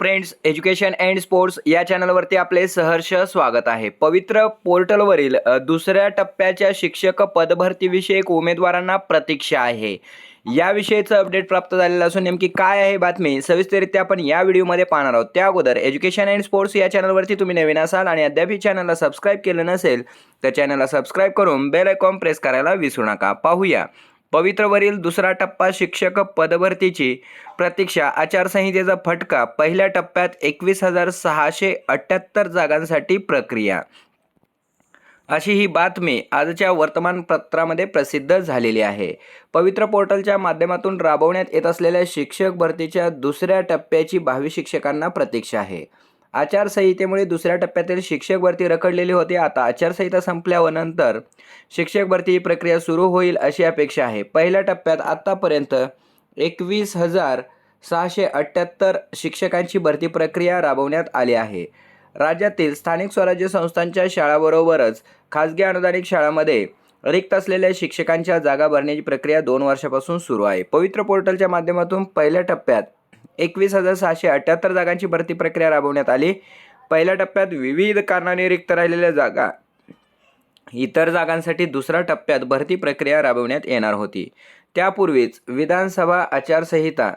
Friends education and sports या चॅनलवरती आपले सहर्ष स्वागत आहे. पवित्र पोर्टलवरील दुसऱ्या टप्प्याच्या शिक्षक पदभरतीविषयक उमेदवारांना प्रतीक्षा आहे. याविषयीचं अपडेट प्राप्त झालेलं असून नेमकी काय आहे बातमी सविस्तररित्या आपण या व्हिडिओमध्ये पाहणार आहोत. त्या अगोदर एज्युकेशन अँड स्पोर्ट्स या चॅनलवरती तुम्ही नवीन असाल आणि अद्याप चॅनलला सबस्क्राईब केलं नसेल तर चॅनलला सबस्क्राईब करून बेल आयकॉन प्रेस करायला विसरू नका. पाहूया. पवित्रवरील दुसरा टप्पा शिक्षक पदभरतीची प्रतीक्षा आचारसंहितेचा फटका पहिल्या टप्प्यात एकवीस हजार सहाशे अठ्ठ्याहत्तर जागांसाठी प्रक्रिया. अशी ही बातमी आजच्या वर्तमानपत्रामध्ये प्रसिद्ध झालेली आहे. पवित्र पोर्टलच्या माध्यमातून राबवण्यात येत असलेल्या शिक्षक भरतीच्या दुसऱ्या टप्प्याची भावी शिक्षकांना प्रतीक्षा आहे. आचारसंहितेमुळे दुसऱ्या टप्प्यातील शिक्षक भरती रखडलेली होती. आता आचारसंहिता संपल्यानंतर शिक्षक भरती ही प्रक्रिया सुरू होईल अशी अपेक्षा आहे. पहिल्या टप्प्यात आत्तापर्यंत एकवीस हजार सहाशे अठ्ठ्याहत्तर शिक्षकांची भरती प्रक्रिया राबवण्यात आली आहे. राज्यातील स्थानिक स्वराज्य संस्थांच्या शाळाबरोबरच खाजगी अनुदानित शाळांमध्ये रिक्त असलेल्या शिक्षकांच्या जागा भरण्याची प्रक्रिया दोन वर्षापासून सुरू आहे. पवित्र पोर्टलच्या माध्यमातून पहिल्या टप्प्यात एकवीस हजार सहाशे अठ्ठ्याहत्तर जागांची भरती प्रक्रिया राबवण्यात आली. पहिल्या टप्प्यात विविध कारणाने रिक्त राहिलेल्या जागा. इतर जागांसाठी दुसऱ्या टप्प्यात भरती प्रक्रिया राबवण्यात येणार होती. त्यापूर्वीच विधानसभा आचारसंहिता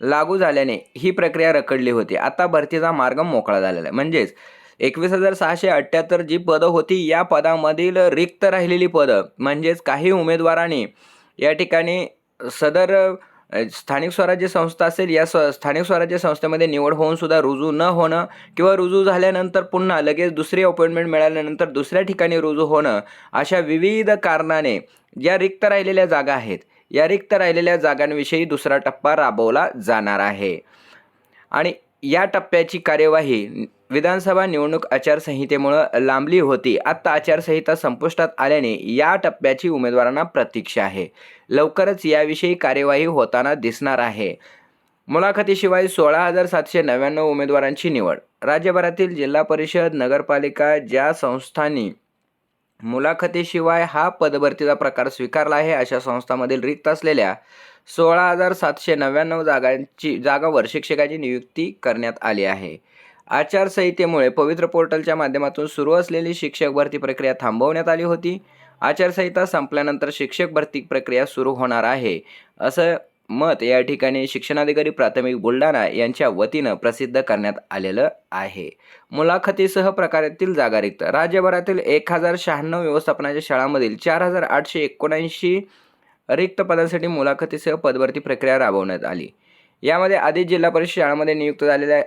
लागू झाल्याने ही प्रक्रिया रखडली होती. आता भरतीचा मार्ग मोकळा झालेला आहे. म्हणजेच एकवीस हजार सहाशे अठ्ठ्याहत्तर जी पदं होती या पदामधील रिक्त राहिलेली पदं म्हणजेच काही उमेदवारांनी या ठिकाणी सदर स्थानिक स्वराज्य संस्था असेल या स्व स्थानिक स्वराज्य संस्थेमध्ये निवड होऊन सुद्धा रुजू न होणं किंवा रुजू झाल्यानंतर पुन्हा लगेच दुसरी अपॉइंटमेंट मिळाल्यानंतर दुसऱ्या ठिकाणी रुजू होणं अशा विविध कारणाने ज्या रिक्त राहिलेल्या जागा आहेत. या रिक्त राहिलेल्या जागांविषयी दुसरा टप्पा राबवला जाणार आहे. आणि या टप्प्याची कार्यवाही विधानसभा निवडणूक आचारसंहितेमुळं लांबली होती. आत्ता आचारसंहिता संपुष्टात आल्याने या टप्प्याची उमेदवारांना प्रतीक्षा आहे. लवकरच याविषयी कार्यवाही होताना दिसणार आहे. मुलाखतीशिवाय सोळा हजार सातशे नव्याण्णव उमेदवारांची निवड. राज्यभरातील जिल्हा परिषद नगरपालिका ज्या संस्थांनी मुलाखतीशिवाय हा पदभरतीचा प्रकार स्वीकारला आहे अशा संस्थांमधील रिक्त असलेल्या सोळा हजार सातशे नव्याण्णव जागांची जागावर शिक्षकाची नियुक्ती करण्यात आली आहे. आचारसंहितेमुळे पवित्र पोर्टलच्या माध्यमातून सुरू असलेली शिक्षक भरती प्रक्रिया थांबवण्यात आली होती. आचारसंहिता संपल्यानंतर शिक्षक भरती प्रक्रिया सुरू होणार आहे असं मत या ठिकाणी शिक्षणाधिकारी प्राथमिक बुलढाणा यांच्या वतीनं प्रसिद्ध करण्यात आलेलं आहे. मुलाखतीसह प्रकारातील जागा रिक्त राज्यभरातील एक हजार शहाण्णव व्यवस्थापनाच्या शाळांमधील चार हजार आठशे एकोणऐंशी रिक्त पदांसाठी मुलाखतीसह पदभरती प्रक्रिया राबवण्यात आली. यामध्ये आधीच जिल्हा परिषद शाळांमध्ये नियुक्त झालेल्या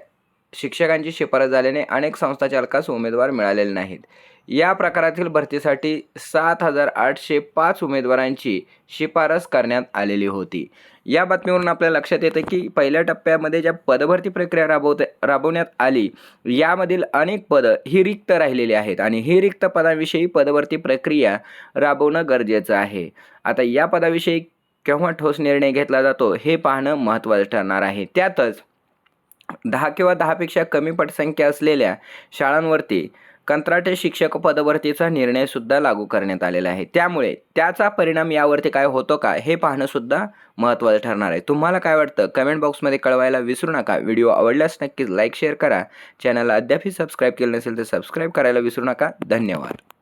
शिक्षकांची शिफारस झाल्याने अनेक संस्था चालकास उमेदवार मिळालेले नाहीत. या प्रकारातील भरतीसाठी सात हजार आठशे पाच उमेदवारांची शिफारस करण्यात आलेली होती. या बातमीवरून आपल्या लक्षात येतं की पहिल्या टप्प्यामध्ये ज्या पदभरती प्रक्रिया राबवत राबवण्यात आली यामधील अनेक पदं ही रिक्त राहिलेली आहेत आणि ही रिक्त पदाविषयी पदभरती प्रक्रिया राबवणं गरजेचं आहे. आता या पदाविषयी केव्हा ठोस निर्णय घेतला जातो हे पाहणं महत्त्वाचं ठरणार आहे. त्यातच दहा किंवा दहापेक्षा कमी पटसंख्या असलेल्या शाळांवरती कंत्राटी शिक्षक पदभरतीचा निर्णयसुद्धा लागू करण्यात आलेला आहे. त्यामुळे त्याचा परिणाम यावरती काय होतो का हे पाहणंसुद्धा महत्त्वाचं ठरणार आहे. तुम्हाला काय वाटतं? कमेंट बॉक्समध्ये कळवायला विसरू नका. व्हिडिओ आवडल्यास नक्कीच लाईक शेअर करा. चॅनलला अद्यापही सबस्क्राईब केलं नसेल तर सबस्क्राईब करायला विसरू नका. धन्यवाद.